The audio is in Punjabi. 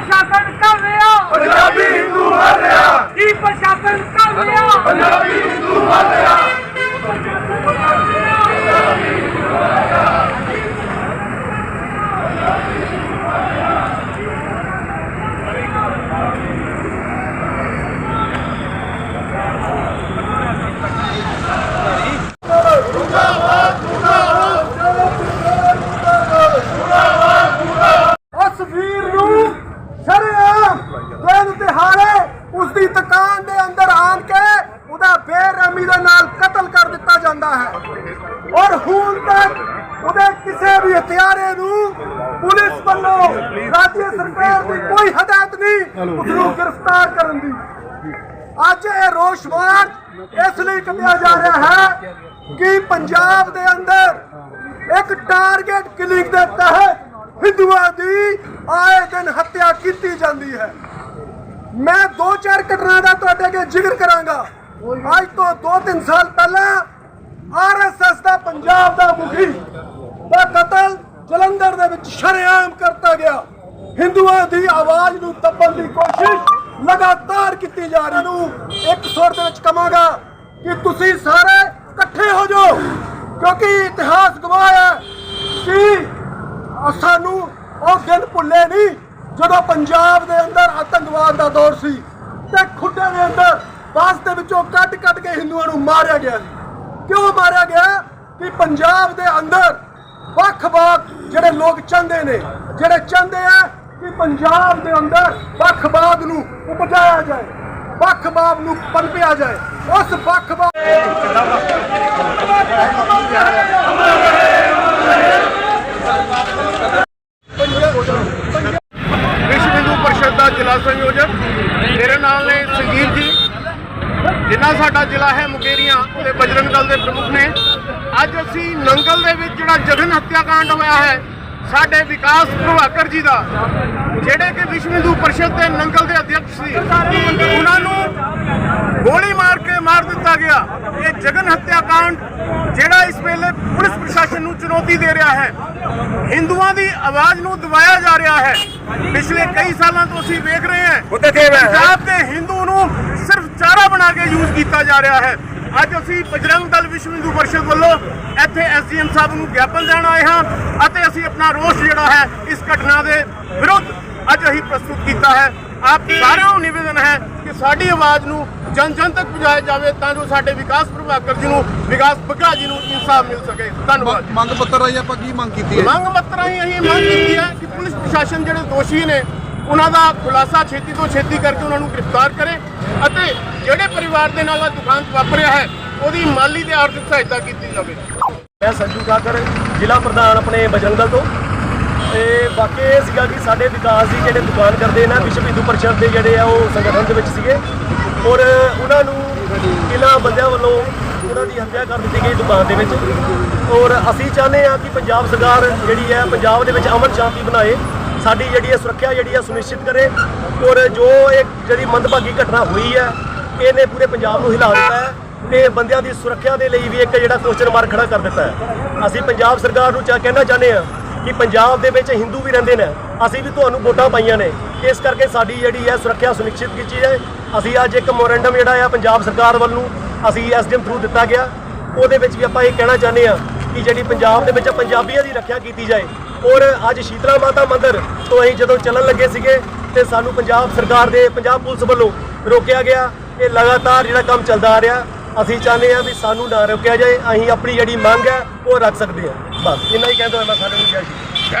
ਪ੍ਰਸ਼ਾਸਨ ਕਰ ਰਿਹਾ ਪੰਜਾਬੀ ਹਿੰਦੂ ਮਰ ਰਿਹਾ ਕੀ ਪ੍ਰਸ਼ਾਸਨ ਕਰ ਰਿਹਾ ਪੰਜਾਬੀ ਹਿੰਦੂ ਮਰ ਰਿਹਾ ਉਸ ਵੀਰ ਨੂੰ ਸ਼ਰੇਆਮ ਦਿਨ ਦਿਹਾੜੇ ਉਸ ਦੀ ਦੁਕਾਨ ਦੇ ਅੰਦਰ ਆਣ ਕੇ ਉਹਦਾ ਬੇਰਹਿਮੀ ਦੇ ਨਾਲ ਕਤਲ ਕਰ ਦਿੱਤਾ ਜਾਂਦਾ ਹੈ। ਔਰ ਹੁਣ ਤੱਕ ਉਹਦੇ ਕਿਸੇ ਵੀ ਹਥਿਆਰੇ ਨੂੰ ਪੁਲਿਸ ਵੱਲੋਂ ਰਾਜ ਸਰਕਾਰ ਦੀ ਕੋਈ ਹਦਾਇਤ ਨਹੀਂ ਉਸ ਨੂੰ ਗ੍ਰਿਫਤਾਰ ਕਰਨ ਦੀ। ਅੱਜ ਇਹ ਰੋਸ਼ ਮਾਰਚ ਇਸ ਲਈ ਕੱਢਿਆ ਜਾ ਰਿਹਾ ਹੈ ਕਿ ਪੰਜਾਬ ਦੇ ਅੰਦਰ ਇੱਕ ਟਾਰਗੇਟ ਕਿਲਿੰਗ ਦੇ ਤਹਿਤ ਹਿੰਦੂਆਂ ਦੀ ਆਏ ਦਿਨ ਹੱਤਿਆ ਕੀਤੀ ਜਾਂਦੀ ਹੈ। ਮੈਂ ਦੋ ਚਾਰ ਘਟਨਾ ਦਾ ਤੁਹਾਡੇ ਅੱਗੇ ਜ਼ਿਕਰ ਕਰਾਂਗਾ। ਅੱਜ ਤੋਂ 2-3 ਸਾਲ ਪਹਿਲਾਂ ਆਰਐਸਐਸ ਦਾ ਪੰਜਾਬ ਦਾ ਮੁਖੀ ਦਾ ਕਤਲ ਜਲੰਧਰ ਦੇ ਵਿੱਚ ਸ਼ਰੇਆਮ ਕਰਤਾ ਗਿਆ। ਹਿੰਦੂਆਂ ਦੀ ਆਵਾਜ਼ ਨੂੰ ਦੱਬਣ ਦੀ ਕੋਸ਼ਿਸ਼ ਲਗਾਤਾਰ ਕੀਤੀ ਜਾ ਰਹੀ। ਨੂੰ ਇੱਕ ਸੁਰ ਦੇ ਵਿੱਚ ਕਵਾਂਗਾ ਕਿ ਤੁਸੀਂ ਸਾਰੇ ਇਕੱਠੇ ਹੋ ਜਾਓ, ਕਿਉਂਕਿ ਇਤਿਹਾਸ ਗਵਾਹ ਹੈ ਕਿ ਸਾਨੂੰ ਉਹ ਦਿਨ ਭੁੱਲੇ ਨਹੀਂ ਜਦੋਂ ਪੰਜਾਬ ਦੇ ਅੰਦਰ ਆਤੰਕਵਾਦ ਦਾ ਦੌਰ ਸੀ ਤੇ ਖੁੱਡੇ ਦੇ ਅੰਦਰ ਬਾਸ ਦੇ ਵਿੱਚੋਂ ਕੱਟ ਕੱਟ ਕੇ ਹਿੰਦੂਆਂ ਨੂੰ ਮਾਰਿਆ ਗਿਆ ਸੀ। ਕਿਉਂ ਮਾਰਿਆ ਗਿਆ? ਕਿ ਪੰਜਾਬ ਦੇ ਅੰਦਰ ਵੱਖ-ਵੱਖ ਜਿਹੜੇ ਲੋਕ ਚਾਹੁੰਦੇ ਨੇ, ਜਿਹੜੇ ਚਾਹੁੰਦੇ ਆ ਕਿ ਪੰਜਾਬ ਦੇ ਅੰਦਰ ਵੱਖ ਬਾਦ ਨੂੰ ਉਪਜਾਇਆ ਜਾਏ ਵੱਖ-ਵੱਖ ਨੂੰ ਪਨਪਿਆ ਜਾਏ, ਉਸ ਵੱਖ-ਵੱਖ ਵਿਸ਼ਵ ਹਿੰਦੂ ਪਰਿਸ਼ਦ ਦਾ ਜ਼ਿਲ੍ਹਾ ਸੰਯੋਜਕ ਮੇਰੇ ਨਾਲ ਨੇ ਸੰਗੀਤ ਜੀ ਜਿੰਨਾ ਸਾਡਾ ਜ਼ਿਲ੍ਹਾ ਹੈ ਮੁਕੇਰੀਆਂ ਤੇ ਬਜਰੰਗ ਦਲ ਦੇ ਪ੍ਰਮੁੱਖ ਨੇ। ਅੱਜ ਅਸੀਂ ਨੰਗਲ ਦੇ ਵਿੱਚ ਜਿਹੜਾ ਜਗਨ ਹੱਤਿਆਕਾਂਡ ਹੋਇਆ ਹੈ, ਸਾਡੇ ਵਿਕਾਸ ਪ੍ਰਭਾਕਰ ਜੀ ਦਾ, ਜਿਹੜੇ ਕਿ ਵਿਸ਼ਵ ਹਿੰਦੂ ਪਰਿਸ਼ਦ ਦੇ ਨੰਗਲ ਦੇ ਅਧਿਅਕਸ਼ ਸੀ, ਉਹਨਾਂ ਨੂੰ ਗੋਲੀ ਮਾਰ ਕੇ ਮਾਰ ਦਿੱਤਾ ਗਿਆ। ਇਹ ਜਗਨ ਹੱਤਿਆਕਾਂਡ ਜਿਹੜਾ ਇਸ ਵੇਲੇ ਪੁਲਿਸ ਪ੍ਰਸ਼ਾਸਨ ਨੂੰ ਚੁਣੌਤੀ ਦੇ ਰਿਹਾ ਹੈ। ਹਿੰਦੂਆਂ ਦੀ ਆਵਾਜ਼ ਨੂੰ ਦਬਾਇਆ ਜਾ ਰਿਹਾ ਹੈ। ਪਿਛਲੇ ਕਈ ਸਾਲਾਂ ਤੋਂ ਅਸੀਂ ਵੇਖ ਰਹੇ ਹਾਂ। ਪੰਜਾਬ ਦੇ ਹਿੰਦੂ ਨੂੰ ਸਿਰਫ ਚਾਰਾ ਬਣਾ ਕੇ ਯੂਜ਼ ਕੀਤਾ ਜਾ ਰਿਹਾ ਹੈ। ਅੱਜ ਅਸੀਂ ਬਜਰੰਗ ਦਲ ਵਿਸ਼ਵ ਹਿੰਦੂ ਪਰਿਸ਼ਦ ਵੱਲੋਂ ਇੱਥੇ ਐਸਡੀਐਮ ਸਾਹਿਬ ਨੂੰ ਗਿਆਪਨ ਦੇਣ ਆਏ ਹਾਂ ਅਤੇ ਅਸੀਂ ਆਪਣਾ ਰੋਸ ਜਿਹੜਾ ਹੈ ਇਸ ਘਟਨਾ ਦੇ ਵਿਰੁੱਧ ਅੱਜ ਅਸੀਂ ਪ੍ਰਸਤੁਤ ਕੀਤਾ ਹੈ। ਆਪ ਸਾਰਿਆਂ ਨੂੰ ਨਿਵੇਦਨ ਹੈ ਕਿ ਸਾਡੀ ਆਵਾਜ਼ ਨੂੰ ਜਨ ਜਨ ਤੱਕ ਪਹੁੰਚਾਇਆ ਜਾਵੇ ਤਾਂ ਜੋ ਸਾਡੇ ਵਿਕਾਸ ਪ੍ਰਭਾਕਰ ਜੀ ਨੂੰ ਵਿਕਾਸ ਬੱਗਾ ਜੀ ਨੂੰ ਇਨਸਾਫ ਮਿਲ ਸਕੇ। ਧੰਨਵਾਦ ਮੰਗ ਪੱਤਰ ਰਾਹੀਂ ਆਪਾਂ ਕੀ ਮੰਗ ਕੀਤੀ ਹੈ? ਮੰਗ ਮੱਤਰਾਂ ਹੀ ਅਸੀਂ ਮੰਗ ਕੀਤੀ ਹੈ ਕਿ ਪੁਲਿਸ ਪ੍ਰਸ਼ਾਸਨ ਜਿਹੜੇ ਦੋਸ਼ੀ ਨੇ ਉਹਨਾਂ ਦਾ ਖੁਲਾਸਾ ਛੇਤੀ ਤੋਂ ਛੇਤੀ ਕਰਕੇ ਉਹਨਾਂ ਨੂੰ ਗ੍ਰਿਫਤਾਰ ਕਰੇ ਅਤੇ ਜਿਹੜੇ ਪਰਿਵਾਰ ਦੇ ਨਾਲ ਦੁਖਾਂਤ ਵਾਪਰਿਆ ਹੈ ਉਹਦੀ ਮਾਲੀ ਤੇ ਆਰਥਿਕ ਸਹਾਇਤਾ ਕੀਤੀ ਜਾਵੇ। ਮੈਂ ਸੰਜੂ ਕਾਕਰ ਜ਼ਿਲ੍ਹਾ ਪ੍ਰਧਾਨ ਆਪਣੇ ਬਜਰੰਗ ਦਲ ਤੋਂ। ਤੇ ਬਾਕੀ ਇਹ ਸੀਗਾ ਕਿ ਸਾਡੇ ਵਿਕਾਸ ਦੀ ਜਿਹੜੇ ਦੁਕਾਨ ਕਰਦੇ ਨੇ ਵਿਸ਼ਵ ਹਿੰਦੂ ਪਰਿਸ਼ਦ ਦੇ ਜਿਹੜੇ ਆ ਉਹ ਸੰਗਠਨ ਦੇ ਵਿੱਚ ਸੀਗੇ। ਔਰ ਉਹਨਾਂ ਨੂੰ ਇਹਨਾਂ ਬੰਦਿਆਂ ਵੱਲੋਂ ਉਹਨਾਂ ਦੀ ਹੱਤਿਆ ਕਰ ਦਿੱਤੀ ਗਈ ਦੁਕਾਨ ਦੇ ਵਿੱਚ। ਔਰ ਅਸੀਂ ਚਾਹੁੰਦੇ ਹਾਂ ਕਿ ਪੰਜਾਬ ਸਰਕਾਰ ਜਿਹੜੀ ਹੈ ਪੰਜਾਬ ਦੇ ਵਿੱਚ ਅਮਨ ਸ਼ਾਂਤੀ ਬਣਾਏ, ਸਾਡੀ ਜਿਹੜੀ ਹੈ ਸੁਰੱਖਿਆ ਜਿਹੜੀ ਹੈ ਸੁਨਿਸ਼ਚਿਤ ਕਰੇ। ਔਰ ਜੋ ਇਹ ਜਿਹੜੀ ਮੰਦਭਾਗੀ ਘਟਨਾ ਹੋਈ ਹੈ, ਇਹਨੇ ਪੂਰੇ ਪੰਜਾਬ ਨੂੰ ਹਿਲਾ ਦਿੱਤਾ ਹੈ ਤੇ ਬੰਦਿਆਂ ਦੀ ਸੁਰੱਖਿਆ ਦੇ ਲਈ ਵੀ ਇੱਕ ਜਿਹੜਾ ਕੁਐਸਚਨ ਮਾਰਕ ਖੜਾ ਕਰ ਦਿੱਤਾ ਹੈ। ਅਸੀਂ ਪੰਜਾਬ ਸਰਕਾਰ ਨੂੰ ਚਾ ਕਹਿਣਾ ਚਾਹੁੰਦੇ ਹਾਂ ਕਿ ਪੰਜਾਬ ਦੇ ਵਿੱਚ ਹਿੰਦੂ ਵੀ ਰਹਿੰਦੇ ਨੇ। ਅਸੀਂ ਵੀ ਤੁਹਾਨੂੰ ਵੋਟਾਂ ਪਾਈਆਂ ਨੇ। ਇਸ ਕਰਕੇ ਸਾਡੀ ਜਿਹੜੀ ਹੈ ਸੁਰੱਖਿਆ ਸੁਨਿਸ਼ਚਿਤ ਕੀਤੀ ਜਾਏ। ਅਸੀਂ ਅੱਜ ਇੱਕ ਮੋਰੈਂਡਮ ਜਿਹੜਾ ਆ ਪੰਜਾਬ ਸਰਕਾਰ ਵੱਲੋਂ ਅਸੀਂ ਐਸਡੀਐਮ ਥਰੂ ਦਿੱਤਾ ਗਿਆ। ਉਹਦੇ ਵਿੱਚ ਵੀ ਆਪਾਂ ਇਹ ਕਹਿਣਾ ਚਾਹੁੰਦੇ ਹਾਂ ਕਿ ਜਿਹੜੀ ਪੰਜਾਬ ਦੇ ਵਿੱਚ ਪੰਜਾਬੀਆਂ ਦੀ ਰੱਖਿਆ ਕੀਤੀ ਜਾਏ। ਔਰ ਅੱਜ ਸ਼ੀਤਲਾ ਮਾਤਾ ਮੰਦਿਰ ਤੋਂ ਅਸੀਂ ਜਦੋਂ ਚੱਲਣ ਲੱਗੇ ਸੀਗੇ ਤੇ ਸਾਨੂੰ ਪੰਜਾਬ ਸਰਕਾਰ ਦੇ, ਪੰਜਾਬ ਪੁਲਿਸ ਵੱਲੋਂ ਰੋਕਿਆ ਗਿਆ। ਇਹ ਲਗਾਤਾਰ ਜਿਹੜਾ ਕੰਮ ਚੱਲਦਾ ਆ ਰਿਹਾ। ਅਸੀਂ ਚਾਹੁੰਦੇ ਹਾਂ ਵੀ ਸਾਨੂੰ ਨਾ ਰੋਕਿਆ ਜਾਏ। ਅਸੀਂ ਆਪਣੀ ਜਿਹੜੀ ਮੰਗ ਹੈ, ਉਹ ਰੱਖ ਸਕਦੇ ਹਾਂ। ਬਸ ਇੰਨਾ ਹੀ ਕਹਿੰਦਾ ਹੋਇਆ ਮੈਂ ਸਾਰਿਆਂ ਨੂੰ ਜੈ ਸ਼੍ਰੀ